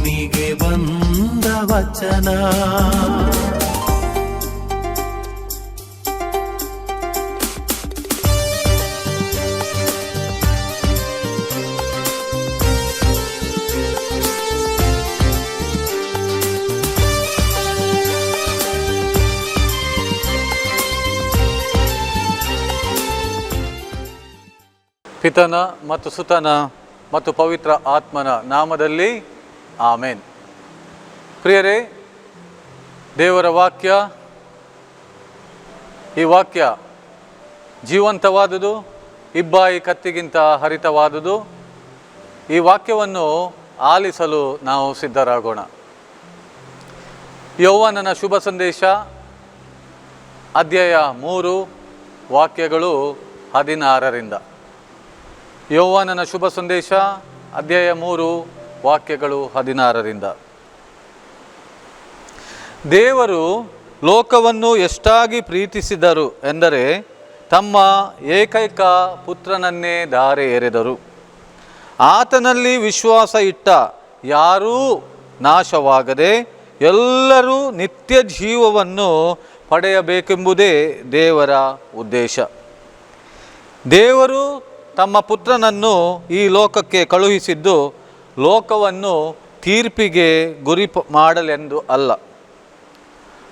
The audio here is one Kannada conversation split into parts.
ಭೂಮಿಗೆ ಬಂದ ವಚನ. ಪಿತನ ಮತ್ತು ಸುತನ ಮತ್ತು ಪವಿತ್ರ ಆತ್ಮನ ನಾಮದಲ್ಲಿ ಆಮೇನ್. ಪ್ರಿಯರೇ, ದೇವರ ವಾಕ್ಯ, ಈ ವಾಕ್ಯ ಜೀವಂತವಾದುದು, ಇಬ್ಬಾಯಿ ಕತ್ತಿಗಿಂತ ಹರಿತವಾದುದು, ಈ ವಾಕ್ಯವನ್ನು ಆಲಿಸಲು ನಾವು ಸಿದ್ಧರಾಗೋಣ. ಯೌವನನ ಶುಭ ಸಂದೇಶ, ಅಧ್ಯಾಯ ಮೂರು, ವಾಕ್ಯಗಳು ಹದಿನಾರರಿಂದ. ಯೌವನನ ಶುಭ ಸಂದೇಶ, ಅಧ್ಯಾಯ ಮೂರು ವಾಕ್ಯಗಳು ಹದಿನಾರರಿಂದ. ದೇವರು ಲೋಕವನ್ನು ಎಷ್ಟಾಗಿ ಪ್ರೀತಿಸಿದರು ಎಂದರೆ ತಮ್ಮ ಏಕೈಕ ಪುತ್ರನನ್ನೇ ದಾರೆ ಎರೆದರು. ಆತನಲ್ಲಿ ವಿಶ್ವಾಸ ಇಟ್ಟ ಯಾರೂ ನಾಶವಾಗದೆ ಎಲ್ಲರೂ ನಿತ್ಯ ಜೀವವನ್ನು ಪಡೆಯಬೇಕೆಂಬುದೇ ದೇವರ ಉದ್ದೇಶ. ದೇವರು ತಮ್ಮ ಪುತ್ರನನ್ನು ಈ ಲೋಕಕ್ಕೆ ಕಳುಹಿಸಿದ್ದು ಲೋಕವನ್ನು ತೀರ್ಪಿಗೆ ಗುರಿ ಮಾಡಲೆಂದು ಅಲ್ಲ.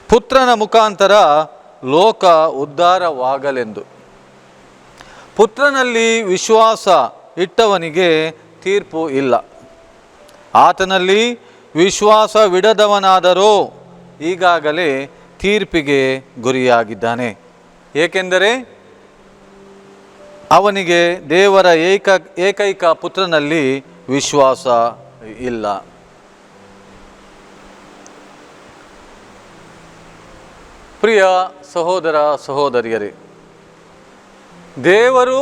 ಪುತ್ರನ ಮುಖಾಂತರ ಲೋಕ ಉದ್ಧಾರವಾಗಲೆಂದು. ಪುತ್ರನಲ್ಲಿ ವಿಶ್ವಾಸ ಇಟ್ಟವನಿಗೆ ತೀರ್ಪು ಇಲ್ಲ. ಆತನಲ್ಲಿ ವಿಶ್ವಾಸವಿಡದವನಾದರೂ ಈಗಾಗಲೇ ತೀರ್ಪಿಗೆ ಗುರಿಯಾಗಿದ್ದಾನೆ. ಏಕೆಂದರೆ ಅವನಿಗೆ ದೇವರ ಏಕ ಏಕೈಕ ಪುತ್ರನಲ್ಲಿ ವಿಶ್ವಾಸ ಇಲ್ಲ. ಪ್ರಿಯ ಸಹೋದರ ಸಹೋದರಿಯರೇ, ದೇವರು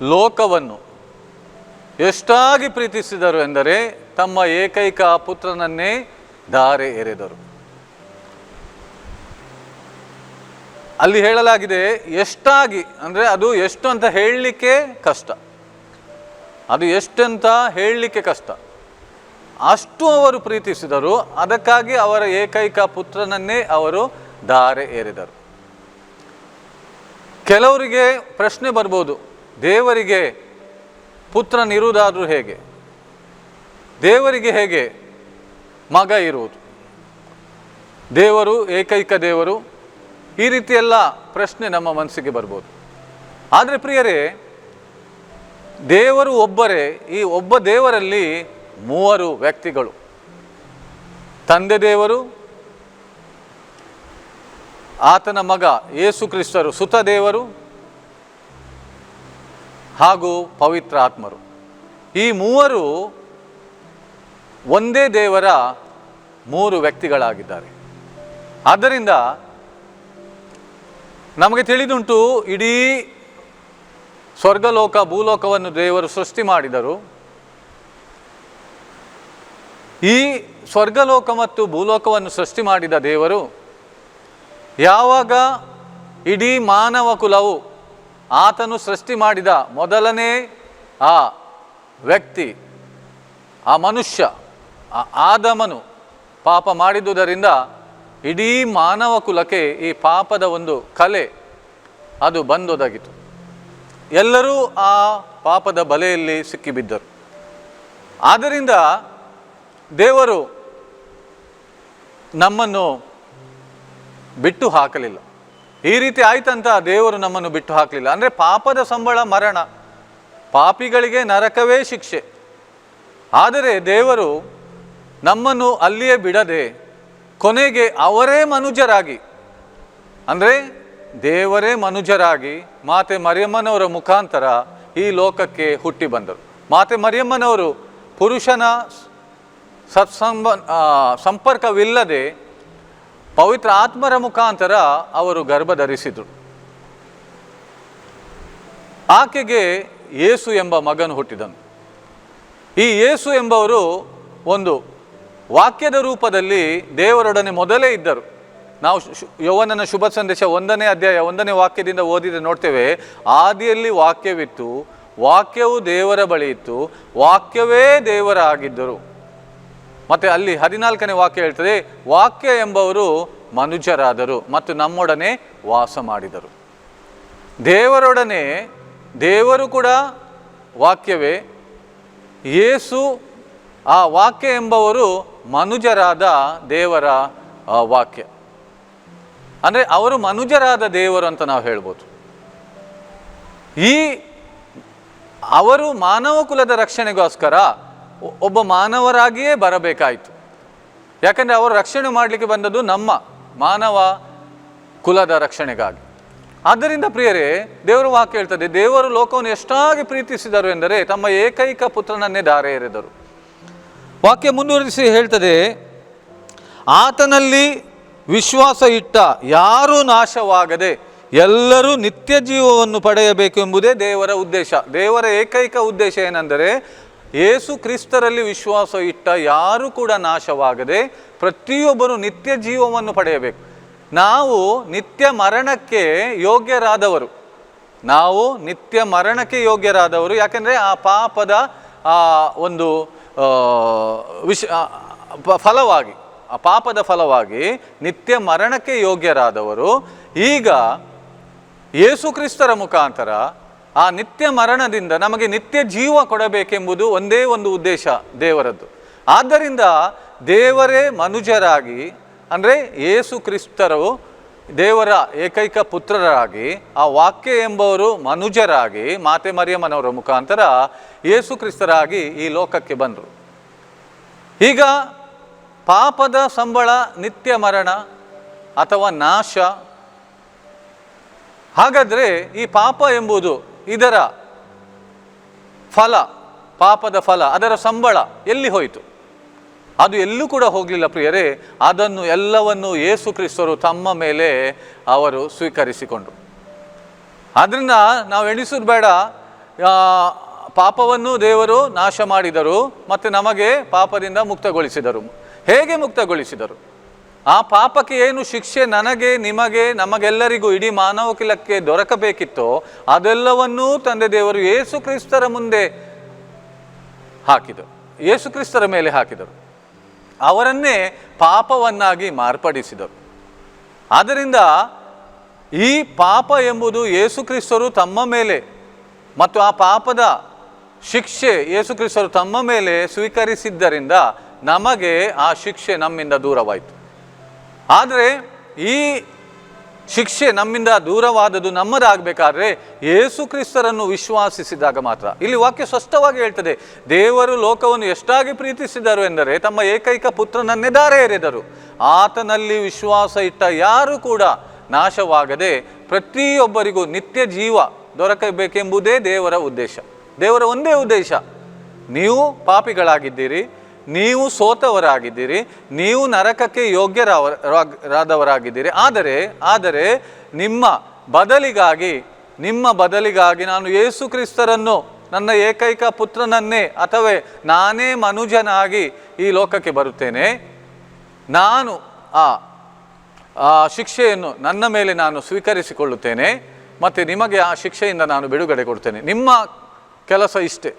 ಲೋಕವನ್ನು ಎಷ್ಟಾಗಿ ಪ್ರೀತಿಸಿದರು ಎಂದರೆ ತಮ್ಮ ಏಕೈಕ ಪುತ್ರನನ್ನೇ ಧಾರೆ ಎರೆದರು. ಅಲ್ಲಿ ಹೇಳಲಾಗಿದೆ ಎಷ್ಟಾಗಿ, ಅಂದರೆ ಅದು ಎಷ್ಟು ಅಂತ ಹೇಳಲಿಕ್ಕೆ ಕಷ್ಟ. ಅದು ಎಷ್ಟಂತ ಹೇಳಲಿಕ್ಕೆ ಕಷ್ಟ. ಅಷ್ಟು ಅವರು ಪ್ರೀತಿಸಿದರು, ಅದಕ್ಕಾಗಿ ಅವರ ಏಕೈಕ ಪುತ್ರನನ್ನೇ ಅವರು ಧಾರೆ ಏರಿದರು. ಕೆಲವರಿಗೆ ಪ್ರಶ್ನೆ ಬರ್ಬೋದು, ದೇವರಿಗೆ ಪುತ್ರನಿರುವುದಾದರೂ ಹೇಗೆ? ದೇವರಿಗೆ ಹೇಗೆ ಮಗ ಇರುವುದು? ದೇವರು, ಏಕೈಕ ದೇವರು, ಈ ರೀತಿಯೆಲ್ಲ ಪ್ರಶ್ನೆ ನಮ್ಮ ಮನಸ್ಸಿಗೆ ಬರ್ಬೋದು. ಆದರೆ ಪ್ರಿಯರೇ ದೇವರು ಒಬ್ಬರೇ, ಈ ಒಬ್ಬ ದೇವರಲ್ಲಿ ಮೂವರು ವ್ಯಕ್ತಿಗಳು. ತಂದೆ ದೇವರು, ಆತನ ಮಗ ಯೇಸು ಕ್ರಿಸ್ತರು ಸುತ ದೇವರು, ಹಾಗೂ ಪವಿತ್ರ ಆತ್ಮರು. ಈ ಮೂವರು ಒಂದೇ ದೇವರ ಮೂರು ವ್ಯಕ್ತಿಗಳಾಗಿದ್ದಾರೆ. ಆದ್ದರಿಂದ ನಮಗೆ ತಿಳಿದುಂಟು, ಇಡೀ ಸ್ವರ್ಗಲೋಕ, ಭೂಲೋಕವನ್ನು ದೇವರು ಸೃಷ್ಟಿ ಮಾಡಿದರು. ಈ ಸ್ವರ್ಗಲೋಕ ಮತ್ತು ಭೂಲೋಕವನ್ನು ಸೃಷ್ಟಿ ಮಾಡಿದ ದೇವರು ಯಾವಾಗ ಇಡೀ ಮಾನವ ಕುಲವು ಆತನು ಸೃಷ್ಟಿ ಮಾಡಿದ ಮೊದಲನೇ ಆ ವ್ಯಕ್ತಿ, ಆ ಮನುಷ್ಯ, ಆ ಆದಮನು ಪಾಪ ಮಾಡಿದುದರಿಂದ ಇಡೀ ಮಾನವ ಕುಲಕ್ಕೆ ಈ ಪಾಪದ ಒಂದು ಕಲೆ ಅದು ಬಂದೊದಗಿತು. ಎಲ್ಲರೂ ಆ ಪಾಪದ ಬಲೆಯಲ್ಲಿ ಸಿಕ್ಕಿಬಿದ್ದರು. ಆದ್ದರಿಂದ ದೇವರು ನಮ್ಮನ್ನು ಬಿಟ್ಟು ಹಾಕಲಿಲ್ಲ. ಈ ರೀತಿ ಆಯ್ತಂತ ದೇವರು ನಮ್ಮನ್ನು ಬಿಟ್ಟು ಹಾಕಲಿಲ್ಲ. ಅಂದರೆ ಪಾಪದ ಸಂಬಳ ಮರಣ, ಪಾಪಿಗಳಿಗೆ ನರಕವೇ ಶಿಕ್ಷೆ. ಆದರೆ ದೇವರು ನಮ್ಮನ್ನು ಅಲ್ಲಿಯೇ ಬಿಡದೆ ಕೊನೆಗೆ ಅವರೇ ಮನುಜರಾಗಿ, ಅಂದರೆ ದೇವರೇ ಮನುಜರಾಗಿ ಮಾತೆ ಮರಿಯಮ್ಮನವರ ಮುಖಾಂತರ ಈ ಲೋಕಕ್ಕೆ ಹುಟ್ಟಿ ಬಂದರು. ಮಾತೆ ಮರಿಯಮ್ಮನವರು ಪುರುಷನ ಸತ್ಸಂಬ ಸಂಪರ್ಕವಿಲ್ಲದೆ ಪವಿತ್ರ ಆತ್ಮರ ಮುಖಾಂತರ ಅವರು ಗರ್ಭ ಧರಿಸಿದರು ಆಕೆಗೆ ಯೇಸು ಎಂಬ ಮಗನು ಹುಟ್ಟಿದನು. ಈ ಯೇಸು ಎಂಬವರು ಒಂದು ವಾಕ್ಯದ ರೂಪದಲ್ಲಿ ದೇವರೊಡನೆ ಮೊದಲೇ ಇದ್ದರು. ನಾವು ಯೌವನನ ಶುಭ ಸಂದೇಶ ಒಂದನೇ ಅಧ್ಯಾಯ, ಒಂದನೇ ವಾಕ್ಯದಿಂದ ಓದಿದ್ರೆ ನೋಡ್ತೇವೆ. ಆದಿಯಲ್ಲಿ ವಾಕ್ಯವಿತ್ತು, ವಾಕ್ಯವು ದೇವರ ಬಳಿ ಇತ್ತು, ವಾಕ್ಯವೇ ದೇವರಾಗಿದ್ದರು. ಮತ್ತೆ ಅಲ್ಲಿ ಹದಿನಾಲ್ಕನೇ ವಾಕ್ಯ ಹೇಳ್ತದೆ, ವಾಕ್ಯ ಎಂಬವರು ಮನುಜರಾದರು ಮತ್ತು ನಮ್ಮೊಡನೆ ವಾಸ ಮಾಡಿದರು. ದೇವರೊಡನೆ, ದೇವರು ಕೂಡ ವಾಕ್ಯವೇ, ಯೇಸು ಆ ವಾಕ್ಯ ಎಂಬವರು ಮನುಜರಾದ ದೇವರ ವಾಕ್ಯ. ಅಂದರೆ ಅವರು ಮನುಜರಾದ ದೇವರು ಅಂತ ನಾವು ಹೇಳ್ಬೋದು. ಈ ಅವರು ಮಾನವ ಕುಲದ ರಕ್ಷಣೆಗೋಸ್ಕರ ಒಬ್ಬ ಮಾನವರಾಗಿಯೇ ಬರಬೇಕಾಯಿತು. ಯಾಕಂದರೆ ಅವರು ರಕ್ಷಣೆ ಮಾಡಲಿಕ್ಕೆ ಬಂದದ್ದು ನಮ್ಮ ಮಾನವ ಕುಲದ ರಕ್ಷಣೆಗಾಗಿ. ಆದ್ದರಿಂದ ಪ್ರಿಯರೇ, ದೇವರು ವಾಕ್ಯ ಹೇಳ್ತದೆ, ದೇವರು ಲೋಕವನ್ನು ಎಷ್ಟಾಗಿ ಪ್ರೀತಿಸಿದರು ಎಂದರೆ ತಮ್ಮ ಏಕೈಕ ಪುತ್ರನನ್ನೇ ಧಾರೆ ಎರೆದರು ವಾಕ್ಯ ಮುಂದುವರಿಸಿ ಹೇಳ್ತದೆ, ಆತನಲ್ಲಿ ವಿಶ್ವಾಸ ಇಟ್ಟ ಯಾರೂ ನಾಶವಾಗದೆ ಎಲ್ಲರೂ ನಿತ್ಯ ಜೀವವನ್ನು ಪಡೆಯಬೇಕು ಎಂಬುದೇ ದೇವರ ಉದ್ದೇಶ. ದೇವರ ಏಕೈಕ ಉದ್ದೇಶ ಏನೆಂದರೆ ಏಸು ಕ್ರಿಸ್ತರಲ್ಲಿ ವಿಶ್ವಾಸ ಇಟ್ಟ ಯಾರೂ ಕೂಡ ನಾಶವಾಗದೆ ಪ್ರತಿಯೊಬ್ಬರು ನಿತ್ಯ ಜೀವವನ್ನು ಪಡೆಯಬೇಕು. ನಾವು ನಿತ್ಯ ಮರಣಕ್ಕೆ ಯೋಗ್ಯರಾದವರು. ನಾವು ನಿತ್ಯ ಮರಣಕ್ಕೆ ಯೋಗ್ಯರಾದವರು. ಯಾಕೆಂದರೆ ಆ ಪಾಪದ ಆ ಒಂದು ವಿಷ ಫಲವಾಗಿ. ಪಾಪದ ಫಲವಾಗಿ ನಿತ್ಯ ಮರಣಕ್ಕೆ ಯೋಗ್ಯರಾದವರು, ಈಗ ಯೇಸು ಕ್ರಿಸ್ತರ ಮುಖಾಂತರ ಆ ನಿತ್ಯ ಮರಣದಿಂದ ನಮಗೆ ನಿತ್ಯ ಜೀವ ಕೊಡಬೇಕೆಂಬುದು ಒಂದೇ ಒಂದು ಉದ್ದೇಶ ದೇವರದ್ದು. ಆದ್ದರಿಂದ ದೇವರೇ ಮನುಜರಾಗಿ, ಅಂದರೆ ಯೇಸು ಕ್ರಿಸ್ತರು ದೇವರ ಏಕೈಕ ಪುತ್ರರಾಗಿ, ಆ ವಾಕ್ಯ ಎಂಬವರು ಮನುಜರಾಗಿ, ಮಾತೆ ಮರಿಯಮ್ಮನವರ ಮುಖಾಂತರ ಯೇಸು ಕ್ರಿಸ್ತರಾಗಿ ಈ ಲೋಕಕ್ಕೆ ಬಂದರು. ಈಗ ಪಾಪದ ಸಂಬಳ, ನಿತ್ಯ ಮರಣ ಅಥವಾ ನಾಶ. ಹಾಗಾದರೆ ಈ ಪಾಪ ಎಂಬುದು ಇದರ ಫಲ, ಪಾಪದ ಫಲ, ಅದರ ಸಂಬಳ ಎಲ್ಲಿ ಹೋಯಿತು? ಅದು ಎಲ್ಲೂ ಕೂಡ ಹೋಗಲಿಲ್ಲ ಪ್ರಿಯರೇ. ಅದನ್ನು ಎಲ್ಲವನ್ನು ಯೇಸು ಕ್ರಿಸ್ತರು ತಮ್ಮ ಮೇಲೆ ಅವರು ಸ್ವೀಕರಿಸಿಕೊಂಡರು. ಆದ್ದರಿಂದ ನಾವು ಎಣಿಸೋದು ಬೇಡ. ಪಾಪವನ್ನು ದೇವರು ನಾಶ ಮಾಡಿದರು, ಮತ್ತು ನಮಗೆ ಪಾಪದಿಂದ ಮುಕ್ತಗೊಳಿಸಿದರು. ಹೇಗೆ ಮುಕ್ತಗೊಳಿಸಿದರು? ಆ ಪಾಪಕ್ಕೆ ಏನು ಶಿಕ್ಷೆ ನನಗೆ, ನಿಮಗೆ, ನಮಗೆಲ್ಲರಿಗೂ ಇಡೀ ಮಾನವ ಕುಲಕ್ಕೆ ದೊರಕಬೇಕಿತ್ತೋ, ಅದೆಲ್ಲವನ್ನೂ ತಂದೆ ದೇವರು ಯೇಸು ಕ್ರಿಸ್ತರ ಮುಂದೆ ಹಾಕಿದರು. ಯೇಸು ಕ್ರಿಸ್ತರ ಮೇಲೆ ಹಾಕಿದರು. ಅವರನ್ನೇ ಪಾಪವನ್ನಾಗಿ ಮಾರ್ಪಡಿಸಿದರು. ಆದ್ದರಿಂದ ಈ ಪಾಪ ಎಂಬುದು ಯೇಸು ಕ್ರಿಸ್ತರು ತಮ್ಮ ಮೇಲೆ ಮತ್ತು ಆ ಪಾಪದ ಶಿಕ್ಷೆ ಯೇಸು ಕ್ರಿಸ್ತರು ತಮ್ಮ ಮೇಲೆ ಸ್ವೀಕರಿಸಿದ್ದರಿಂದ ನಮಗೆ ಆ ಶಿಕ್ಷೆ ನಮ್ಮಿಂದ ದೂರವಾಯಿತು. ಆದರೆ ಈ ಶಿಕ್ಷೆ ನಮ್ಮಿಂದ ದೂರವಾದದ್ದು ನಮ್ಮದಾಗಬೇಕಾದ್ರೆ ಯೇಸು ಕ್ರಿಸ್ತರನ್ನು ವಿಶ್ವಾಸಿಸಿದಾಗ ಮಾತ್ರ. ಇಲ್ಲಿ ವಾಕ್ಯ ಸ್ಪಷ್ಟವಾಗಿ ಹೇಳ್ತದೆ, ದೇವರು ಲೋಕವನ್ನು ಎಷ್ಟಾಗಿ ಪ್ರೀತಿಸಿದರು ಎಂದರೆ ತಮ್ಮ ಏಕೈಕ ಪುತ್ರನನ್ನೇ ದಾರೆ ಎರೆದರು ಆತನಲ್ಲಿ ವಿಶ್ವಾಸ ಇಟ್ಟ ಯಾರೂ ಕೂಡ ನಾಶವಾಗದೆ ಪ್ರತಿಯೊಬ್ಬರಿಗೂ ನಿತ್ಯ ಜೀವ ದೊರಕಬೇಕೆಂಬುದೇ ದೇವರ ಉದ್ದೇಶ. ದೇವರ ಒಂದೇ ಉದ್ದೇಶ, ನೀವು ಪಾಪಿಗಳಾಗಿದ್ದೀರಿ ನೀವು ಸೋತವರಾಗಿದ್ದೀರಿ, ನೀವು ನರಕಕ್ಕೆ ಯೋಗ್ಯರಾದವರಾಗಿದ್ದೀರಿ ಆದರೆ ಆದರೆ ನಿಮ್ಮ ಬದಲಿಗಾಗಿ ನಿಮ್ಮ ಬದಲಿಗಾಗಿ ನಾನು ಯೇಸು ಕ್ರಿಸ್ತರನ್ನು ನನ್ನ ಏಕೈಕ ಪುತ್ರನನ್ನೇ, ಅಥವಾ ನಾನೇ ಮನುಜನಾಗಿ ಈ ಲೋಕಕ್ಕೆ ಬರುತ್ತೇನೆ. ನಾನು ಆ ಶಿಕ್ಷೆಯನ್ನು ನನ್ನ ಮೇಲೆ ನಾನು ಸ್ವೀಕರಿಸಿಕೊಳ್ಳುತ್ತೇನೆ, ಮತ್ತು ನಿಮಗೆ ಆ ಶಿಕ್ಷೆಯಿಂದ ನಾನು ಬಿಡುಗಡೆ ಕೊಡ್ತೇನೆ ನಿಮ್ಮ ಕೆಲಸ ಇಷ್ಟೇ.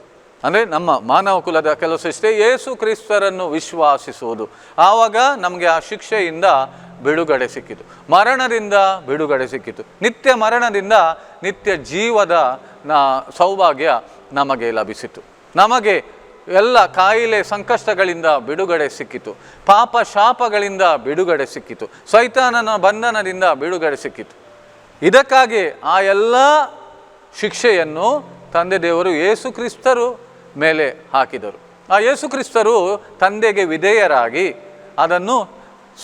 ಅಂದರೆ ನಮ್ಮ ಮಾನವ ಕುಲದ ಕೆಲಸ ಇಷ್ಟೇ ಯೇಸು ಕ್ರಿಸ್ತರನ್ನು ವಿಶ್ವಾಸಿಸುವುದು. ಆವಾಗ ನಮಗೆ ಆ ಶಿಕ್ಷೆಯಿಂದ ಬಿಡುಗಡೆ ಸಿಕ್ಕಿತು. ಮರಣದಿಂದ ಬಿಡುಗಡೆ ಸಿಕ್ಕಿತು. ನಿತ್ಯ ಮರಣದಿಂದ ನಿತ್ಯ ಜೀವದ ನಾ ಸೌಭಾಗ್ಯ ನಮಗೆ ಲಭಿಸಿತು. ನಮಗೆ ಎಲ್ಲ ಕಾಯಿಲೆ ಸಂಕಷ್ಟಗಳಿಂದ ಬಿಡುಗಡೆ ಸಿಕ್ಕಿತು. ಪಾಪ ಶಾಪಗಳಿಂದ ಬಿಡುಗಡೆ ಸಿಕ್ಕಿತು. ಸೈತಾನನ ಬಂಧನದಿಂದ ಬಿಡುಗಡೆ ಸಿಕ್ಕಿತು. ಇದಕ್ಕಾಗಿ ಆ ಎಲ್ಲ ಶಿಕ್ಷೆಯನ್ನು ತಂದೆ ದೇವರು ಯೇಸು ಕ್ರಿಸ್ತರು ಮೇಲೆ ಹಾಕಿದರು. ಆ ಯೇಸುಕ್ರಿಸ್ತರು ತಂದೆಗೆ ವಿಧೇಯರಾಗಿ ಅದನ್ನು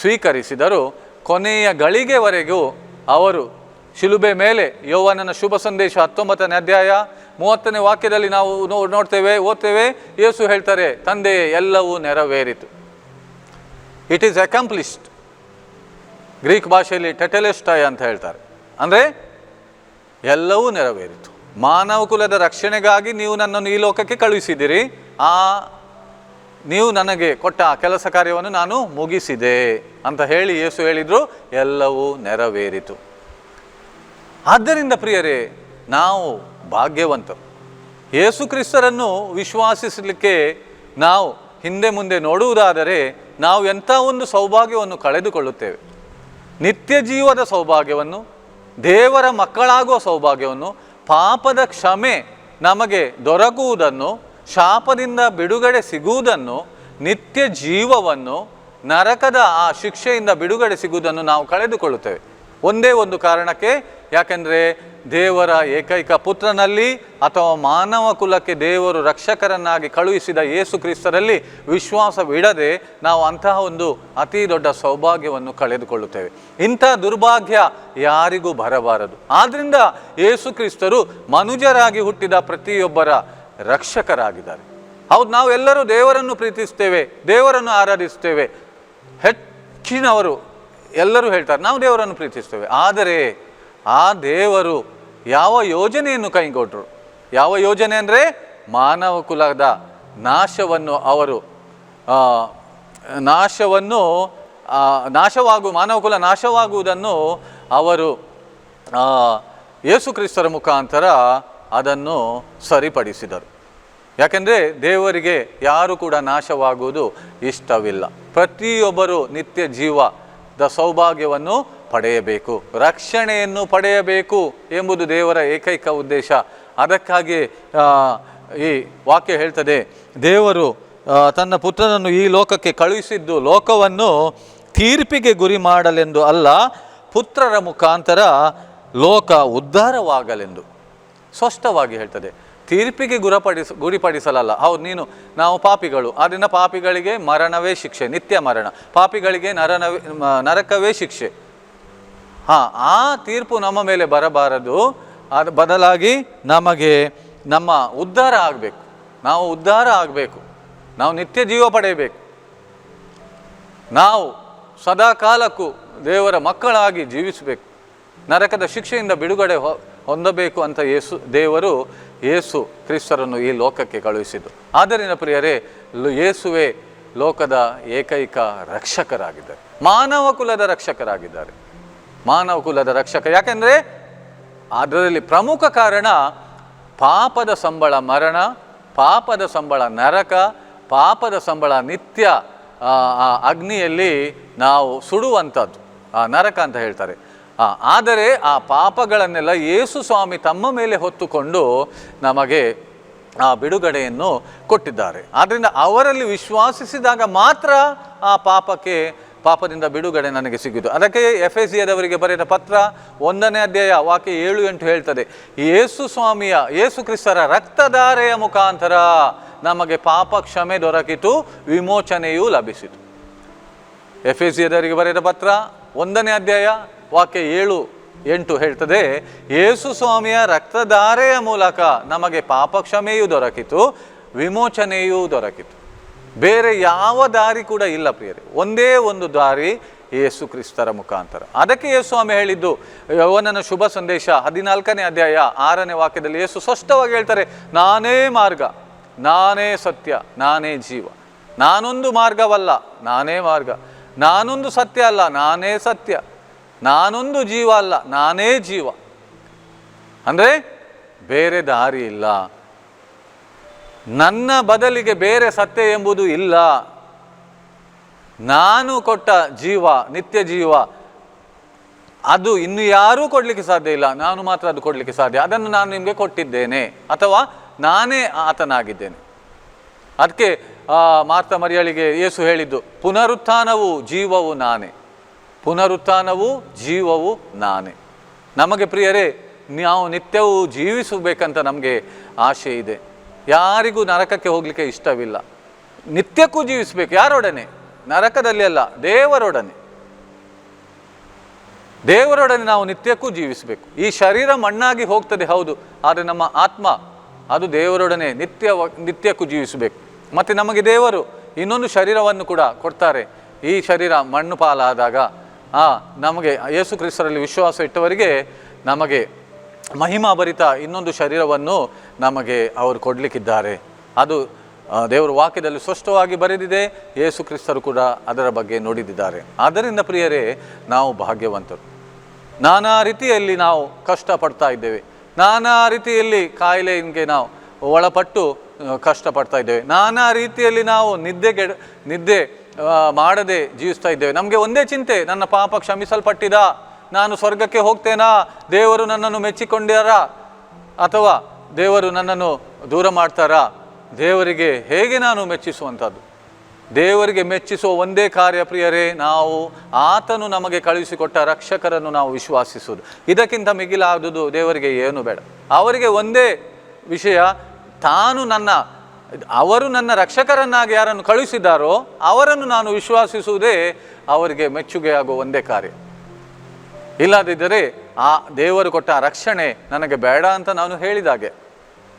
ಸ್ವೀಕರಿಸಿದರು. ಕೊನೆಯ ಗಳಿಗೆವರೆಗೂ ಅವರು ಶಿಲುಬೆ ಮೇಲೆ ಯೌವನನ ಶುಭ ಸಂದೇಶ ಹತ್ತೊಂಬತ್ತನೇ ಅಧ್ಯಾಯ ಮೂವತ್ತನೇ ವಾಕ್ಯದಲ್ಲಿ ನಾವು ನೋಡ್ತೇವೆ, ಓದ್ತೇವೆ. ಯೇಸು ಹೇಳ್ತಾರೆ, ತಂದೆ, ಎಲ್ಲವೂ ನೆರವೇರಿತು. ಇಟ್ ಈಸ್ ಅಕಂಪ್ಲಿಷ್ಡ್ ಗ್ರೀಕ್ ಭಾಷೆಯಲ್ಲಿ ಟೆಟೆಲೆಸ್ಟಾಯ್ ಅಂತ ಹೇಳ್ತಾರೆ. ಅಂದರೆ ಎಲ್ಲವೂ ನೆರವೇರಿತು. ಮಾನವ ಕುಲದ ರಕ್ಷಣೆಗಾಗಿ ನೀವು ನನ್ನನ್ನು ಈ ಲೋಕಕ್ಕೆ ಕಳುಹಿಸಿದಿರಿ. ಆ, ನೀವು ನನಗೆ ಕೊಟ್ಟ ಕೆಲಸ ಕಾರ್ಯವನ್ನು ನಾನು ಮುಗಿಸಿದೆ ಅಂತ ಹೇಳಿ ಯೇಸು ಹೇಳಿದ್ರು, ಎಲ್ಲವೂ ನೆರವೇರಿತು. ಆದ್ದರಿಂದ ಪ್ರಿಯರೇ, ನಾವು ಭಾಗ್ಯವಂತರು. ಯೇಸು ಕ್ರಿಸ್ತರನ್ನು ವಿಶ್ವಾಸಿಸಲಿಕ್ಕೆ ನಾವು ಹಿಂದೆ ಮುಂದೆ ನೋಡುವುದಾದರೆ, ನಾವು ಎಂಥ ಒಂದು ಸೌಭಾಗ್ಯವನ್ನು ಕಳೆದುಕೊಳ್ಳುತ್ತೇವೆ. ನಿತ್ಯ ಜೀವದ ಸೌಭಾಗ್ಯವನ್ನು, ದೇವರ ಮಕ್ಕಳಾಗುವ ಸೌಭಾಗ್ಯವನ್ನು ಪಾಪದ ಕ್ಷಮೆ ನಮಗೆ ದೊರಕುವುದನ್ನು, ಶಾಪದಿಂದ ಬಿಡುಗಡೆ ಸಿಗುವುದನ್ನು, ನಿತ್ಯ ಜೀವವನ್ನು, ನರಕದ ಆ ಶಿಕ್ಷೆಯಿಂದ ಬಿಡುಗಡೆ ಸಿಗುವುದನ್ನು ನಾವು ಕಳೆದುಕೊಳ್ಳುತ್ತೇವೆ. ಒಂದೇ ಒಂದು ಕಾರಣಕ್ಕೆ ಯಾಕೆಂದರೆ ದೇವರ ಏಕೈಕ ಪುತ್ರನಲ್ಲಿ ಅಥವಾ ಮಾನವ ಕುಲಕ್ಕೆ ದೇವರು ರಕ್ಷಕರನ್ನಾಗಿ ಕಳುಹಿಸಿದ ಯೇಸು ಕ್ರಿಸ್ತರಲ್ಲಿ ವಿಶ್ವಾಸವಿಡದೆ ನಾವು ಅಂತಹ ಒಂದು ಅತಿ ದೊಡ್ಡ ಸೌಭಾಗ್ಯವನ್ನು ಕಳೆದುಕೊಳ್ಳುತ್ತೇವೆ. ಇಂಥ ದುರ್ಭಾಗ್ಯ ಯಾರಿಗೂ ಬರಬಾರದು. ಆದ್ದರಿಂದ ಯೇಸು ಕ್ರಿಸ್ತರು ಮನುಜರಾಗಿ ಹುಟ್ಟಿದ ಪ್ರತಿಯೊಬ್ಬರ ರಕ್ಷಕರಾಗಿದ್ದಾರೆ. ಹೌದು ನಾವೆಲ್ಲರೂ ದೇವರನ್ನು ಪ್ರೀತಿಸ್ತೇವೆ, ದೇವರನ್ನು ಆರಾಧಿಸ್ತೇವೆ. ಹೆಚ್ಚಿನವರು ಎಲ್ಲರೂ ಹೇಳ್ತಾರೆ, ನಾವು ದೇವರನ್ನು ಪ್ರೀತಿಸ್ತೇವೆ. ಆದರೆ ಆ ದೇವರು ಯಾವ ಯೋಜನೆಯನ್ನು ಕೈಗೊಟ್ರು? ಯಾವ ಯೋಜನೆ ಅಂದರೆ ಮಾನವ ಕುಲದ ನಾಶವನ್ನು ಅವರು ನಾಶವನ್ನು ನಾಶವಾಗು ಮಾನವ ಕುಲ ನಾಶವಾಗುವುದನ್ನು ಅವರು ಆ, ಯೇಸು ಕ್ರಿಸ್ತರ ಮುಖಾಂತರ ಅದನ್ನು ಸರಿಪಡಿಸಿದರು. ಯಾಕೆಂದರೆ ದೇವರಿಗೆ ಯಾರು ಕೂಡ ನಾಶವಾಗುವುದು ಇಷ್ಟವಿಲ್ಲ. ಪ್ರತಿಯೊಬ್ಬರು ನಿತ್ಯ ಜೀವದ ಸೌಭಾಗ್ಯವನ್ನು ಪಡೆಯಬೇಕು, ರಕ್ಷಣೆಯನ್ನು ಪಡೆಯಬೇಕು ಎಂಬುದು ದೇವರ ಏಕೈಕ ಉದ್ದೇಶ. ಅದಕ್ಕಾಗಿ ಈ ವಾಕ್ಯ ಹೇಳ್ತದೆ, ದೇವರು ತನ್ನ ಪುತ್ರನನ್ನು ಈ ಲೋಕಕ್ಕೆ ಕಳುಹಿಸಿದ್ದು ಲೋಕವನ್ನು ತೀರ್ಪಿಗೆ ಗುರಿ ಮಾಡಲೆಂದು ಅಲ್ಲ, ಪುತ್ರರ ಮುಖಾಂತರ ಲೋಕ ಉದ್ಧಾರವಾಗಲೆಂದು ಸ್ಪಷ್ಟವಾಗಿ ಹೇಳ್ತದೆ. ತೀರ್ಪಿಗೆ ಗುರಪಡಿಸ, ಗುರಿಪಡಿಸಲಲ್ಲ. ಹೌದು, ನೀನು, ನಾವು ಪಾಪಿಗಳು. ಆದ್ದರಿಂದ ಪಾಪಿಗಳಿಗೆ ಮರಣವೇ ಶಿಕ್ಷೆ, ನಿತ್ಯ ಮರಣ. ಪಾಪಿಗಳಿಗೆ ನರನವೇ ನರಕವೇ ಶಿಕ್ಷೆ. ಹಾಂ, ಆ ತೀರ್ಪು ನಮ್ಮ ಮೇಲೆ ಬರಬಾರದು. ಅದು ಬದಲಾಗಿ ನಮಗೆ ನಮ್ಮ ಉದ್ಧಾರ ಆಗಬೇಕು. ನಾವು ಉದ್ಧಾರ ಆಗಬೇಕು. ನಾವು ನಿತ್ಯ ಜೀವ ಪಡೆಯಬೇಕು. ನಾವು ಸದಾ ಕಾಲಕ್ಕೂ ದೇವರ ಮಕ್ಕಳಾಗಿ ಜೀವಿಸಬೇಕು. ನರಕದ ಶಿಕ್ಷೆಯಿಂದ ಬಿಡುಗಡೆ ಹೊಂದಬೇಕು ಅಂತ ಯೇಸು, ದೇವರು ಯೇಸು ಕ್ರಿಸ್ತರನ್ನು ಈ ಲೋಕಕ್ಕೆ ಕಳುಹಿಸಿದ್ದು. ಆದ್ದರಿಂದ ಪ್ರಿಯರೇ ಯೇಸುವೆ ಲೋಕದ ಏಕೈಕ ರಕ್ಷಕರಾಗಿದ್ದಾರೆ. ಮಾನವ ಕುಲದ ರಕ್ಷಕರಾಗಿದ್ದಾರೆ. ಮಾನವ ಕುಲದ ರಕ್ಷಕ ಯಾಕೆಂದರೆ ಅದರಲ್ಲಿ ಪ್ರಮುಖ ಕಾರಣ ಪಾಪದ ಸಂಬಳ ಮರಣ ಪಾಪದ ಸಂಬಳ ನರಕ ಪಾಪದ ಸಂಬಳ ನಿತ್ಯ ಆ, ಅಗ್ನಿಯಲ್ಲಿ ನಾವು ಸುಡುವಂಥದ್ದು. ಆ ನರಕ ಅಂತ ಹೇಳ್ತಾರೆ. ಆದರೆ ಆ ಪಾಪಗಳನ್ನೆಲ್ಲ ಯೇಸು ಸ್ವಾಮಿ ತಮ್ಮ ಮೇಲೆ ಹೊತ್ತುಕೊಂಡು ನಮಗೆ ಆ ಬಿಡುಗಡೆಯನ್ನು ಕೊಟ್ಟಿದ್ದಾರೆ. ಆದ್ದರಿಂದ ಅವರಲ್ಲಿ ವಿಶ್ವಾಸಿಸಿದಾಗ ಮಾತ್ರ ಆ ಪಾಪಕ್ಕೆ ಪಾಪದಿಂದ ಬಿಡುಗಡೆ ನನಗೆ ಸಿಗಿತು ಅದಕ್ಕೆ ಎಫ್ ಎ ಸಿಯದವರಿಗೆ ಬರೆದ ಪತ್ರ ಒಂದನೇ ಅಧ್ಯಾಯ ವಾಕ್ಯ ಏಳು ಎಂಟು ಹೇಳ್ತದೆ, ಯೇಸು ಸ್ವಾಮಿಯ, ಯೇಸು ಕ್ರಿಸ್ತರ ರಕ್ತಧಾರೆಯ ಮುಖಾಂತರ ನಮಗೆ ಪಾಪ ಕ್ಷಮೆ ದೊರಕಿತು, ವಿಮೋಚನೆಯೂ ಲಭಿಸಿತು. ಎಫ್ ಎ ಸಿಯದವರಿಗೆ ಬರೆದ ಪತ್ರ ಒಂದನೇ ಅಧ್ಯಾಯ ವಾಕ್ಯ ಏಳು ಎಂಟು ಹೇಳ್ತದೆ, ಯೇಸು ಸ್ವಾಮಿಯ ರಕ್ತಧಾರೆಯ ಮೂಲಕ ನಮಗೆ ಪಾಪ ಕ್ಷಮೆಯೂ ದೊರಕಿತು, ವಿಮೋಚನೆಯೂ ದೊರಕಿತು. ಬೇರೆ ಯಾವ ದಾರಿ ಕೂಡ ಇಲ್ಲ ಪ್ರಿಯರೇ. ಒಂದೇ ಒಂದು ದಾರಿ ಯೇಸು ಕ್ರಿಸ್ತರ ಮುಖಾಂತರ. ಅದಕ್ಕೆ ಯೇಸು ಸ್ವಾಮಿ ಹೇಳಿದ್ದು, ಯವನನ ಶುಭ ಸಂದೇಶ ಹದಿನಾಲ್ಕನೇ ಅಧ್ಯಾಯ ಆರನೇ ವಾಕ್ಯದಲ್ಲಿ ಯೇಸು ಸ್ಪಷ್ಟವಾಗಿ ಹೇಳ್ತಾರೆ, ನಾನೇ ಮಾರ್ಗ, ನಾನೇ ಸತ್ಯ, ನಾನೇ ಜೀವ. ನಾನೊಂದು ಮಾರ್ಗವಲ್ಲ, ನಾನೇ ಮಾರ್ಗ. ನಾನೊಂದು ಸತ್ಯ ಅಲ್ಲ, ನಾನೇ ಸತ್ಯ. ನಾನೊಂದು ಜೀವ ಅಲ್ಲ, ನಾನೇ ಜೀವ. ಅಂದರೆ ಬೇರೆ ದಾರಿ ಇಲ್ಲ. ನನ್ನ ಬದಲಿಗೆ ಬೇರೆ ಸತ್ಯ ಎಂಬುದು ಇಲ್ಲ. ನಾನು ಕೊಟ್ಟ ಜೀವ, ನಿತ್ಯ ಜೀವ, ಅದು ಇನ್ನು ಯಾರೂ ಕೊಡಲಿಕ್ಕೆ ಸಾಧ್ಯ ಇಲ್ಲ. ನಾನು ಮಾತ್ರ ಅದು ಕೊಡಲಿಕ್ಕೆ ಸಾಧ್ಯ. ಅದನ್ನು ನಾನು ನಿಮಗೆ ಕೊಟ್ಟಿದ್ದೇನೆ. ಅಥವಾ ನಾನೇ ಆತನಾಗಿದ್ದೇನೆ. ಅದಕ್ಕೆ ಮಾರ್ತ ಮರಿಯಳಿಗೆ ಏಸು ಹೇಳಿದ್ದು, ಪುನರುತ್ಥಾನವು ಜೀವವು ನಾನೇ. ಪುನರುತ್ಥಾನವು ಜೀವವು ನಾನೇ. ನಮಗೆ ಪ್ರಿಯರೇ, ನಾವು ನಿತ್ಯವೂ ಜೀವಿಸಬೇಕಂತ ನಮಗೆ ಆಶೆ ಇದೆ ಯಾರಿಗೂ ನರಕಕ್ಕೆ ಹೋಗಲಿಕ್ಕೆ ಇಷ್ಟವಿಲ್ಲ. ನಿತ್ಯಕ್ಕೂ ಜೀವಿಸಬೇಕು, ಯಾರೊಡನೆ? ನರಕದಲ್ಲಿ ಅಲ್ಲ, ದೇವರೊಡನೆ. ದೇವರೊಡನೆ ನಾವು ನಿತ್ಯಕ್ಕೂ ಜೀವಿಸಬೇಕು. ಈ ಶರೀರ ಮಣ್ಣಾಗಿ ಹೋಗ್ತದೆ, ಹೌದು, ಆದರೆ ನಮ್ಮ ಆತ್ಮ, ಅದು ದೇವರೊಡನೆ ನಿತ್ಯ, ನಿತ್ಯಕ್ಕೂ ಜೀವಿಸಬೇಕು. ಮತ್ತು ನಮಗೆ ದೇವರು ಇನ್ನೊಂದು ಶರೀರವನ್ನು ಕೂಡ ಕೊಡ್ತಾರೆ. ಈ ಶರೀರ ಮಣ್ಣು ಪಾಲಾದಾಗ, ಆ, ನಮಗೆ ಯೇಸು ಕ್ರಿಸ್ತರಲ್ಲಿ ವಿಶ್ವಾಸ ಇಟ್ಟವರಿಗೆ ನಮಗೆ ಮಹಿಮಾಭರಿತ ಇನ್ನೊಂದು ಶರೀರವನ್ನು ನಮಗೆ ಅವರು ಕೊಡಲಿಕ್ಕಿದ್ದಾರೆ. ಅದು ದೇವರ ವಾಕ್ಯದಲ್ಲಿ ಸ್ಪಷ್ಟವಾಗಿ ಬರೆದಿದೆ, ಯೇಸು ಕ್ರಿಸ್ತರು ಕೂಡ ಅದರ ಬಗ್ಗೆ ನುಡಿದಿದ್ದಾರೆ. ಆದ್ದರಿಂದ ಪ್ರಿಯರೇ, ನಾವು ಭಾಗ್ಯವಂತರು. ನಾನಾ ರೀತಿಯಲ್ಲಿ ನಾವು ಕಷ್ಟಪಡ್ತಾ ಇದ್ದೇವೆ. ನಾನಾ ರೀತಿಯಲ್ಲಿ ಕಾಯಿಲೆಗೆ ನಾವು ಒಳಪಟ್ಟು ಕಷ್ಟಪಡ್ತಾ ಇದ್ದೇವೆ. ನಾನಾ ರೀತಿಯಲ್ಲಿ ನಾವು ನಿದ್ದೆಗೆ ನಿದ್ದೆ ಮಾಡದೆ ಜೀವಿಸ್ತಾ ಇದ್ದೇವೆ. ನಮಗೆ ಒಂದೇ ಚಿಂತೆ, ನನ್ನ ಪಾಪ ಕ್ಷಮಿಸಲ್ಪಟ್ಟಿದ? ನಾನು ಸ್ವರ್ಗಕ್ಕೆ ಹೋಗ್ತೇನಾ? ದೇವರು ನನ್ನನ್ನು ಮೆಚ್ಚಿಕೊಂಡಾರ ಅಥವಾ ದೇವರು ನನ್ನನ್ನು ದೂರ ಮಾಡ್ತಾರಾ? ದೇವರಿಗೆ ಹೇಗೆ ನಾನು ಮೆಚ್ಚಿಸುವಂಥದ್ದು? ದೇವರಿಗೆ ಮೆಚ್ಚಿಸುವ ಒಂದೇ ಕಾರ್ಯ ಪ್ರಿಯರೇ, ನಾವು ಆತನು ನಮಗೆ ಕಳುಹಿಸಿಕೊಟ್ಟ ರಕ್ಷಕರನ್ನು ನಾವು ವಿಶ್ವಾಸಿಸುವುದು. ಇದಕ್ಕಿಂತ ಮಿಗಿಲಾದುದು ದೇವರಿಗೆ ಏನು ಬೇಡ. ಅವರಿಗೆ ಒಂದೇ ವಿಷಯ, ತಾನು ನನ್ನ, ಅವರು ನನ್ನ ರಕ್ಷಕರನ್ನಾಗಿ ಯಾರನ್ನು ಕಳುಹಿಸಿದ್ದಾರೋ ಅವರನ್ನು ನಾನು ವಿಶ್ವಾಸಿಸುವುದೇ ಅವರಿಗೆ ಮೆಚ್ಚುಗೆಯಾಗುವ ಒಂದೇ ಕಾರ್ಯ. ಇಲ್ಲದಿದ್ದರೆ ಆ ದೇವರು ಕೊಟ್ಟ ರಕ್ಷಣೆ ನನಗೆ ಬೇಡ ಅಂತ ನಾನು ಹೇಳಿದಾಗೆ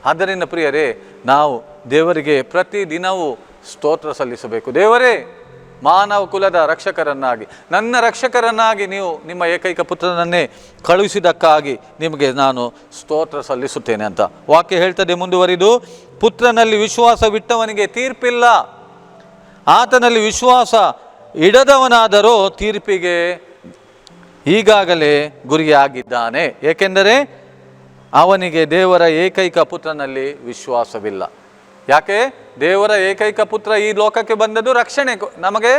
ಆದ್ದರಿಂದ ಪ್ರಿಯರೇ, ನಾವು ದೇವರಿಗೆ ಪ್ರತಿ ದಿನವೂ ಸ್ತೋತ್ರ ಸಲ್ಲಿಸಬೇಕು. ದೇವರೇ, ಮಾನವ ಕುಲದ ರಕ್ಷಕರನ್ನಾಗಿ, ನನ್ನ ರಕ್ಷಕರನ್ನಾಗಿ ನೀವು ನಿಮ್ಮ ಏಕೈಕ ಪುತ್ರನನ್ನೇ ಕಳುಹಿಸಿದಕ್ಕಾಗಿ ನಿಮಗೆ ನಾನು ಸ್ತೋತ್ರ ಸಲ್ಲಿಸುತ್ತೇನೆ ಅಂತ ವಾಕ್ಯ ಹೇಳ್ತದೆ ಮುಂದುವರಿದು, ಪುತ್ರನಲ್ಲಿ ವಿಶ್ವಾಸವಿಟ್ಟವನಿಗೆ ತೀರ್ಪಿಲ್ಲ. ಆತನಲ್ಲಿ ವಿಶ್ವಾಸ ಇಡದವನಾದರೂ ತೀರ್ಪಿಗೆ ಈಗಾಗಲೇ ಗುರಿಯಾಗಿದ್ದಾನೆ ಏಕೆಂದರೆ ಅವನಿಗೆ ದೇವರ ಏಕೈಕ ಪುತ್ರನಲ್ಲಿ ವಿಶ್ವಾಸವಿಲ್ಲ. ಯಾಕೆ? ದೇವರ ಏಕೈಕ ಪುತ್ರ ಈ ಲೋಕಕ್ಕೆ ಬಂದದ್ದು ರಕ್ಷಣೆ. ನಮಗೆ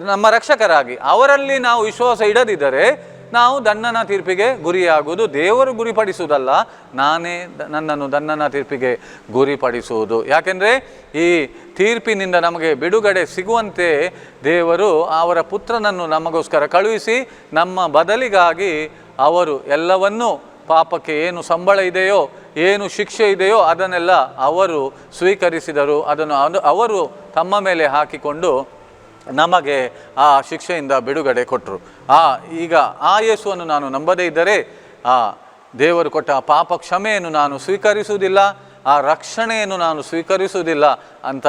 ನಮ್ಮ ರಕ್ಷಕರಾಗಿ. ಅವರಲ್ಲಿ ನಾವು ವಿಶ್ವಾಸ ಇಡದಿದ್ದರೆ ನಾವು ದಣ್ಣನ ತೀರ್ಪಿಗೆ ಗುರಿಯಾಗುವುದು, ದೇವರು ಗುರಿಪಡಿಸುವುದಲ್ಲ, ನಾನೇ ನನ್ನನ್ನು ದಣ್ಣನ ತೀರ್ಪಿಗೆ ಗುರಿಪಡಿಸುವುದು. ಯಾಕೆಂದರೆ ಈ ತೀರ್ಪಿನಿಂದ ನಮಗೆ ಬಿಡುಗಡೆ ಸಿಗುವಂತೆ ದೇವರು ಅವರ ಪುತ್ರನನ್ನು ನಮಗೋಸ್ಕರ ಕಳುಹಿಸಿ, ನಮ್ಮ ಬದಲಿಗಾಗಿ ಅವರು ಎಲ್ಲವನ್ನೂ ಪಾಪಕ್ಕೆ ಏನು ಸಂಬಳ ಇದೆಯೋ, ಏನು ಶಿಕ್ಷೆ ಇದೆಯೋ ಅದನ್ನೆಲ್ಲ ಅವರು ಸ್ವೀಕರಿಸಿದರು. ಅದನ್ನು ಅದು- ಅವರು ತಮ್ಮ ಮೇಲೆ ಹಾಕಿಕೊಂಡು ನಮಗೆ ಆ ಶಿಕ್ಷೆಯಿಂದ ಬಿಡುಗಡೆ ಕೊಟ್ಟರು ಆ, ಈಗ ಆ ಯೇಸುವನ್ನು ನಾನು ನಂಬದೇ ಇದ್ದರೆ, ಆ, ದೇವರು ಕೊಟ್ಟ ಪಾಪ ಕ್ಷಮೆಯನ್ನು ನಾನು ಸ್ವೀಕರಿಸುವುದಿಲ್ಲ, ಆ ರಕ್ಷಣೆಯನ್ನು ನಾನು ಸ್ವೀಕರಿಸುವುದಿಲ್ಲ ಅಂತ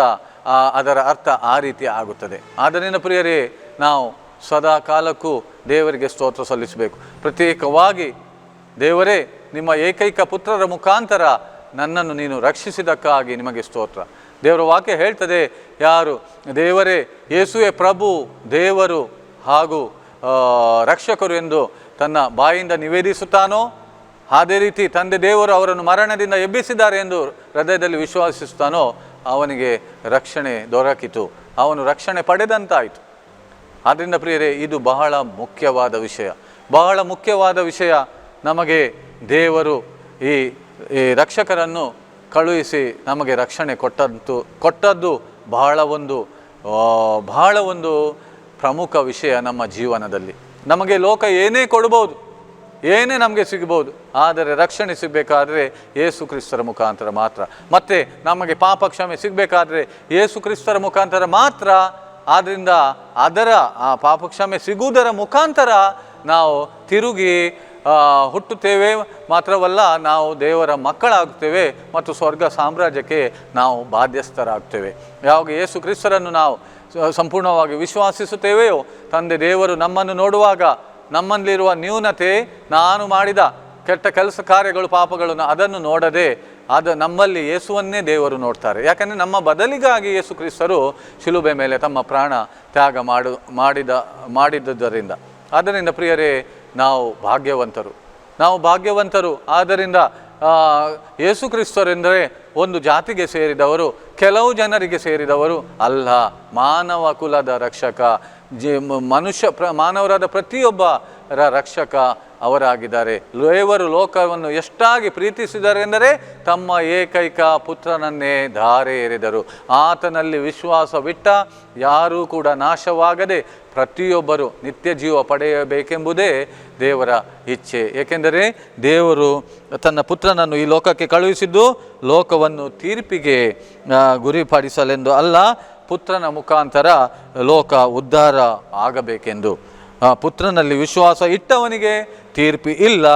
ಅದರ ಅರ್ಥ ಆ ರೀತಿ ಆಗುತ್ತದೆ. ಆದ್ದರಿಂದ ಪ್ರಿಯರೇ, ನಾವು ಸದಾ ಕಾಲಕ್ಕೂ ದೇವರಿಗೆ ಸ್ತೋತ್ರ ಸಲ್ಲಿಸಬೇಕು. ಪ್ರತ್ಯೇಕವಾಗಿ, ದೇವರೇ, ನಿಮ್ಮ ಏಕೈಕ ಪುತ್ರರ ಮುಖಾಂತರ ನನ್ನನ್ನು ನೀನು ರಕ್ಷಿಸಿದಕ್ಕಾಗಿ ನಿಮಗೆ ಸ್ತೋತ್ರ. ದೇವರ ವಾಕ್ಯ ಹೇಳ್ತದೆ, ಯಾರು? ದೇವರೇ, ಯೇಸುವೆ ಪ್ರಭು, ದೇವರು ಹಾಗೂ ರಕ್ಷಕರು ಎಂದು ತನ್ನ ಬಾಯಿಂದ ನಿವೇದಿಸುತ್ತಾನೋ? ಅದೇ ರೀತಿ ತಂದೆ ದೇವರು ಅವರನ್ನು ಮರಣದಿಂದ ಎಬ್ಬಿಸಿದ್ದಾರೆ ಎಂದು ಹೃದಯದಲ್ಲಿ ವಿಶ್ವಾಸಿಸುತ್ತಾನೋ? ಅವನಿಗೆ ರಕ್ಷಣೆ ದೊರಕಿತು. ಅವನು ರಕ್ಷಣೆ ಪಡೆದಂತಾಯಿತು. ಆದ್ದರಿಂದ ಪ್ರಿಯರೇ, ಇದು ಬಹಳ ಮುಖ್ಯವಾದ ವಿಷಯ. ಬಹಳ ಮುಖ್ಯವಾದ ವಿಷಯ ನಮಗೆ ದೇವರು ಈ ರಕ್ಷಕರನ್ನು ಕಳುಹಿಸಿ ನಮಗೆ ರಕ್ಷಣೆ ಕೊಟ್ಟಂತು, ಕೊಟ್ಟದ್ದು ಬಹಳ ಒಂದು ಬಹಳ ಒಂದು ಪ್ರಮುಖ ವಿಷಯ ನಮ್ಮ ಜೀವನದಲ್ಲಿ. ನಮಗೆ ಲೋಕ ಏನೇ ಕೊಡ್ಬೋದು, ಏನೇ ನಮಗೆ ಸಿಗ್ಬೋದು, ಆದರೆ ರಕ್ಷಣೆ ಸಿಗಬೇಕಾದ್ರೆ ಯೇಸು ಕ್ರಿಸ್ತರ ಮುಖಾಂತರ ಮಾತ್ರ. ಮತ್ತು ನಮಗೆ ಪಾಪ ಕ್ಷಮೆ ಸಿಗಬೇಕಾದ್ರೆ ಯೇಸು ಕ್ರಿಸ್ತರ ಮುಖಾಂತರ ಮಾತ್ರ. ಆದ್ದರಿಂದ ಅದರ, ಆ ಪಾಪ ಕ್ಷಮೆ ಸಿಗುವುದರ ಮುಖಾಂತರ ನಾವು ತಿರುಗಿ ಹುಟ್ಟುತ್ತೇವೆ ಮಾತ್ರವಲ್ಲ, ನಾವು ದೇವರ ಮಕ್ಕಳಾಗುತ್ತೇವೆ ಮತ್ತು ಸ್ವರ್ಗ ಸಾಮ್ರಾಜ್ಯಕ್ಕೆ ನಾವು ಬಾಧ್ಯಸ್ಥರಾಗ್ತೇವೆ. ಯಾವಾಗ ಯೇಸು ಕ್ರಿಸ್ತರನ್ನು ನಾವು ಸಂಪೂರ್ಣವಾಗಿ ವಿಶ್ವಾಸಿಸುತ್ತೇವೆಯೋ, ತಂದೆ ದೇವರು ನಮ್ಮನ್ನು ನೋಡುವಾಗ ನಮ್ಮಲ್ಲಿರುವ ನ್ಯೂನತೆ, ನಾನು ಮಾಡಿದ ಕೆಟ್ಟ ಕೆಲಸ ಕಾರ್ಯಗಳು, ಪಾಪಗಳನ್ನು ಅದನ್ನು ನೋಡದೆ ಅದು ನಮ್ಮಲ್ಲಿ ಯೇಸುವನ್ನೇ ದೇವರು ನೋಡ್ತಾರೆ. ಯಾಕೆಂದರೆ ನಮ್ಮ ಬದಲಿಗಾಗಿ ಯೇಸು ಕ್ರಿಸ್ತರು ಶಿಲುಬೆ ಮೇಲೆ ತಮ್ಮ ಪ್ರಾಣ ತ್ಯಾಗ ಮಾಡು, ಮಾಡಿದ, ಮಾಡಿದ್ದುದರಿಂದ. ಆದ್ದರಿಂದ ಪ್ರಿಯರೇ ನಾವು ಭಾಗ್ಯವಂತರು. ನಾವು ಭಾಗ್ಯವಂತರು. ಆದ್ದರಿಂದ ಯೇಸುಕ್ರಿಸ್ತರೆಂದರೆ ಯೇಸು ಕ್ರಿಸ್ತರೆಂದರೆ ಒಂದು ಜಾತಿಗೆ ಸೇರಿದವರು, ಕೆಲವು ಜನರಿಗೆ ಸೇರಿದವರು ಅಲ್ಲ. ಮಾನವ ಕುಲದ ರಕ್ಷಕ, ಜಿ ಮನುಷ್ಯ ಪ್ರ, ಮಾನವರಾದ ಪ್ರತಿಯೊಬ್ಬರ ರಕ್ಷಕ ಅವರಾಗಿದ್ದಾರೆ. ದೇವರು ಲೋಕವನ್ನು ಎಷ್ಟಾಗಿ ಪ್ರೀತಿಸಿದ್ದಾರೆ ಎಂದರೆ ತಮ್ಮ ಏಕೈಕ ಪುತ್ರನನ್ನೇ ಧಾರೆ ಎರೆದರು. ಆತನಲ್ಲಿ ವಿಶ್ವಾಸವಿಟ್ಟ ಯಾರೂ ಕೂಡ ನಾಶವಾಗದೆ ಪ್ರತಿಯೊಬ್ಬರು ನಿತ್ಯ ಜೀವ ಪಡೆಯಬೇಕೆಂಬುದೇ ದೇವರ ಇಚ್ಛೆ. ಏಕೆಂದರೆ ದೇವರು ತನ್ನ ಪುತ್ರನನ್ನು ಈ ಲೋಕಕ್ಕೆ ಕಳುಹಿಸಿದ್ದು ಲೋಕವನ್ನು ತೀರ್ಪಿಗೆ ಗುರಿಪಡಿಸಲೆಂದು ಅಲ್ಲ, ಪುತ್ರನ ಮುಖಾಂತರ ಲೋಕ ಉದ್ಧಾರ ಆಗಬೇಕೆಂದು. ಪುತ್ರನಲ್ಲಿ ವಿಶ್ವಾಸ ಇಟ್ಟವನಿಗೆ ತೀರ್ಪು ಇಲ್ಲ,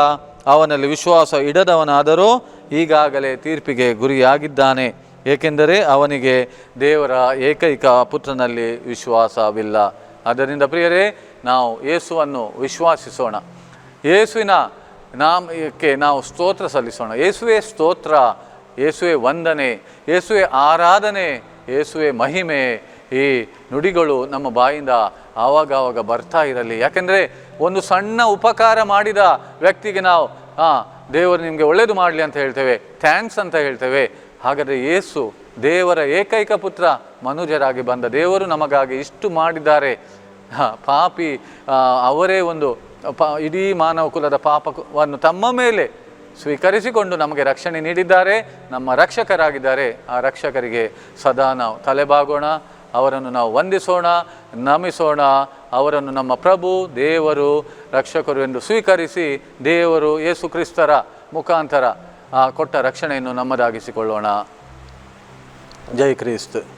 ಅವನಲ್ಲಿ ವಿಶ್ವಾಸ ಇಡದವನಾದರೂ ಈಗಾಗಲೇ ತೀರ್ಪಿಗೆ ಗುರಿಯಾಗಿದ್ದಾನೆ. ಏಕೆಂದರೆ ಅವನಿಗೆ ದೇವರ ಏಕೈಕ ಪುತ್ರನಲ್ಲಿ ವಿಶ್ವಾಸವಿಲ್ಲ. ಆದ್ದರಿಂದ ಪ್ರಿಯರೇ, ನಾವು ಯೇಸುವನ್ನು ವಿಶ್ವಾಸಿಸೋಣ. ಯೇಸುವಿನ ನಾಮಕ್ಕೆ ನಾವು ಸ್ತೋತ್ರ ಸಲ್ಲಿಸೋಣ. ಯೇಸುವೆ ಸ್ತೋತ್ರ, ಯೇಸುವೆ ವಂದನೆ, ಯೇಸುವೆ ಆರಾಧನೆ, ಯೇಸುವೆ ಮಹಿಮೆ ಈ ನುಡಿಗಳು ನಮ್ಮ ಬಾಯಿಂದ ಆವಾಗವಾಗ ಆವಾಗ ಬರ್ತಾ ಇರಲಿ. ಯಾಕೆಂದರೆ ಒಂದು ಸಣ್ಣ ಉಪಕಾರ ಮಾಡಿದ ವ್ಯಕ್ತಿಗೆ ನಾವು ಹಾಂ ದೇವರು ನಿಮಗೆ ಒಳ್ಳೇದು ಮಾಡಲಿ ಅಂತ ಹೇಳ್ತೇವೆ ಥ್ಯಾಂಕ್ಸ್ ಅಂತ ಹೇಳ್ತೇವೆ. ಹಾಗಾದರೆ ಏಸು ದೇವರ ಏಕೈಕ ಪುತ್ರ ಮನುಜರಾಗಿ ಬಂದ ದೇವರು ನಮಗಾಗಿ ಇಷ್ಟು ಮಾಡಿದ್ದಾರೆ. ಪಾಪಿ ಅವರೇ ಒಂದು, ಪ, ಇಡೀ ಮಾನವ ಕುಲದ ಪಾಪವನ್ನು ತಮ್ಮ ಮೇಲೆ ಸ್ವೀಕರಿಸಿಕೊಂಡು ನಮಗೆ ರಕ್ಷಣೆ ನೀಡಿದ್ದಾರೆ, ನಮ್ಮ ರಕ್ಷಕರಾಗಿದ್ದಾರೆ. ಆ ರಕ್ಷಕರಿಗೆ ಸದಾ ನಾವು ತಲೆಬಾಗೋಣ. ಅವರನ್ನು ನಾವು ವಂದಿಸೋಣ, ನಮಿಸೋಣ. ಅವರನ್ನು ನಮ್ಮ ಪ್ರಭು, ದೇವರು, ರಕ್ಷಕರು ಎಂದು ಸ್ವೀಕರಿಸಿ ದೇವರು ಯೇಸು ಕ್ರಿಸ್ತರ ಮುಖಾಂತರ ಕೊಟ್ಟ ರಕ್ಷಣೆಯನ್ನು ನಮ್ಮದಾಗಿಸಿಕೊಳ್ಳೋಣ. ಜೈ ಕ್ರಿಸ್ತ್.